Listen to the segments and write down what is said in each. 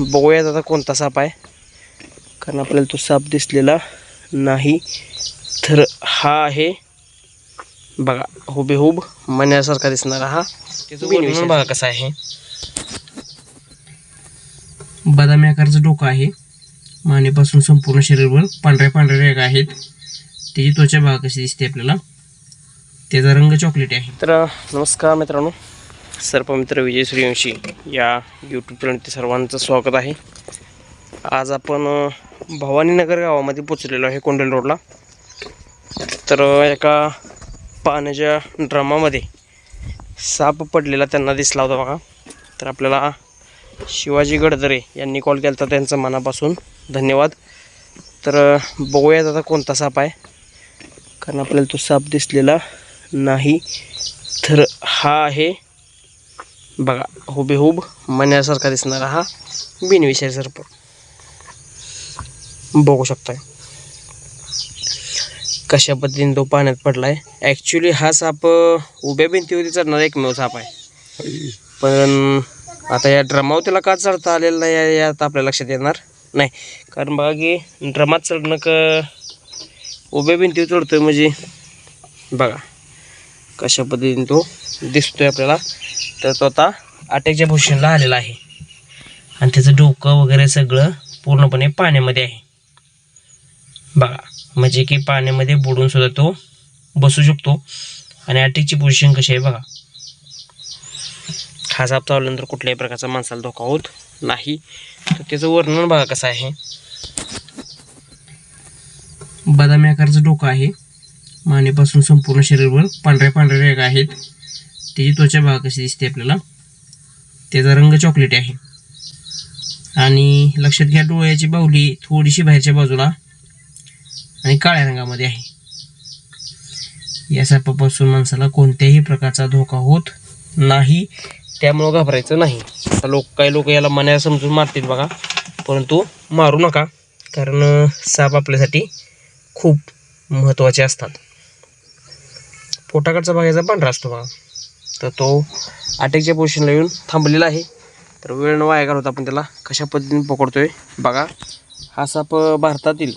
बघूयात आता कोणता साप आहे. कारण आपल्याला तो साप दिसलेला नाही. तर हा आहे. बघा हुबेहूब मण्यासारखा दिसणारा हा त्याचं बघा कसा आहे. बदामी आकाराचं डोकं आहे. मानेपासून संपूर्ण शरीरभर पांढऱ्या पांढऱ्या रेगा आहेत. त्याची त्वचा बघा कशी दिसते आपल्याला. त्याचा रंग चॉकलेटी आहे. तर नमस्कार मित्रांनो. सर्पमित्र विजय सूर्यवंशी या यूट्यूब चॅनलचे सर्वांचं स्वागत आहे. आज आपण भवानीनगर गावामध्ये पोचलेलो आहे कोंडल रोडला. तर एका पाण्याच्या ड्रमामध्ये साप पडलेला त्यांना दिसला होता बघा. तर आपल्याला शिवाजी गडदरे यांनी कॉल केला होता त्यांचं मनापासून. धन्यवाद. तर बघूयात आता कोणता साप आहे. कारण आपल्याला तो साप दिसलेला नाही. तर हा आहे बघा हुबेहूब मण्यासारखा दिसणारा हा बिनविषय सर्प बघू शकताय. कशा पद्धतीने तो पाण्यात पडलाय? ॲक्च्युली हा साप उभ्या भिंतीवरती चढणारा एकमेव साप आहे. पण आता या ड्रमावर त्याला का चढता आलेलं नाही यात आपल्या लक्षात येणार नाही. कारण बघा की ड्रमात चढणं क उभ्या भिंतीवर चढतोय म्हणजे बघा कशा पद्धतीने तो दिसतोय आपल्याला. तर तो आता अटॅकच्या पोझिशनला आलेला आहे. आणि त्याचं डोकं वगैरे सगळं पूर्णपणे पाण्यामध्ये आहे. बघा म्हणजे की पाण्यामध्ये बुडून सुद्धा तो बसू शकतो. आणि अटॅकची पोझिशन कशी आहे बघा. हा साप चावल्यानंतर कुठल्याही प्रकारचा माणसाला धोका होत नाही. तर त्याचं वर्णन बघा कसं आहे. बदामी आकाराचं डोकं आहे. मानेपासून संपूर्ण शरीरवर पांढऱ्या पांढऱ्या रेगा आहेत. त्याची त्वचा भाग कशी दिसते आपल्याला. त्याचा रंग चॉकलेटी आहे. आणि लक्षात घ्या डोळ्याची बाहुली थोडीशी बाहेरच्या बाजूला आणि काळ्या रंगामध्ये आहे. या सापापासून माणसाला कोणत्याही प्रकारचा धोका होत नाही. त्यामुळं घाबरायचं नाही. आता लोक काही लोक याला मनाला समजून मारतील बघा. परंतु मारू नका कारण साप आपल्यासाठी खूप महत्त्वाचे असतात. पोटाकडचा भाग याचा पांढरा असतो बघा. तर तो अटॅकच्या पोझिशनला येऊन थांबलेला आहे. तर वेळ न वाया होता आपण त्याला कशा पद्धतीने पकडतोय बघा. हा साप भारतातील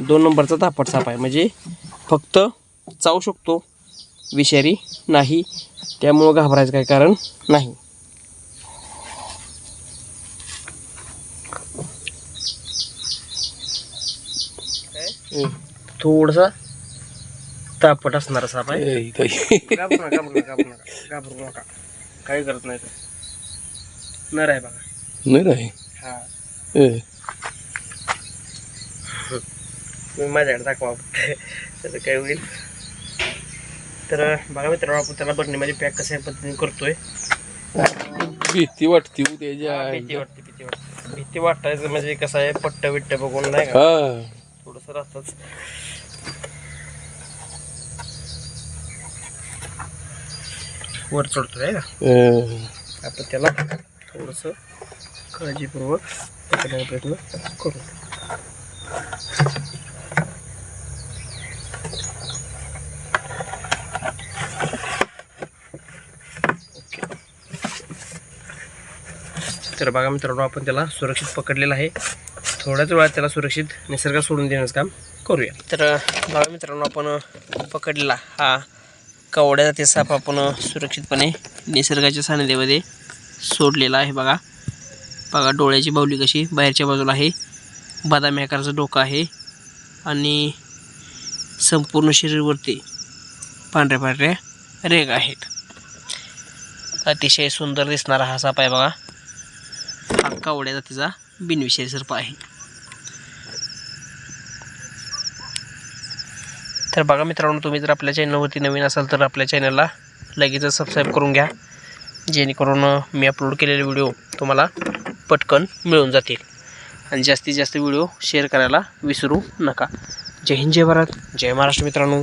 दोन नंबरचा धापट साप आहे. म्हणजे फक्त चावू शकतो विषारी नाही. त्यामुळं घाबरायचं काही कारण नाही. थोडासा तापट असणारा साप आहे घाबरू नका घाबरू नका घाबरू नका घाबरू नका. काही करत नाही तो. नर आहे बघा. नाही नाही हा. ए, मी माझ्याकडे दाखवा. त्याचं काय होईल? तर बघा मित्रांनो आपण त्याला बरणीमध्ये पॅक कशा पद्धतीने करतोय. भीती वाटते हो त्याच्या. हा, भीती वाटते भीती वाटते. भीती वाटायचं म्हणजे कसं आहे पट्ट बिट्ट बघून नाही का? हा. थोडंसं राहतच. वर चढतोय का ए, आपण त्याला थोडंसं काळजीपूर्वक पकडण्याचा प्रयत्न करू. ओके. तर बघा मित्रांनो आपण त्याला सुरक्षित पकडलेलं आहे. थोड्याच वेळात त्याला सुरक्षित निसर्गात सोडून देण्याचं काम करूया. तर बघा मित्रांनो आपण पकडलेला हा कवड्या ते साप आपण सुरक्षितपणे निसर्गाच्या सानिध्यामध्ये सोडलेला आहे बघा. बघा डोळ्याची बावली कशी बाहेरच्या बाजूला आहे. बदामी आकाराचं डोकं आहे. आणि संपूर्ण शरीरवरती पांढऱ्या पांढऱ्या रेग आहेत. अतिशय सुंदर दिसणारा हा साप आहे बघा. हा कावड्या जातीचा बिनविषारी सर्प आहे. तर बघा मित्रांनो तुम्ही जर आपल्या चॅनलवरती नवीन असाल तर आपल्या चॅनलला लगेचच सबस्क्राईब करून घ्या. जेणेकरून मी अपलोड केलेले व्हिडिओ तुम्हाला पटकन मिळून जातील. आणि जास्तीत जास्त व्हिडिओ शेअर करायला विसरू नका. जय हिंद जय भारत जय महाराष्ट्र मित्रांनो.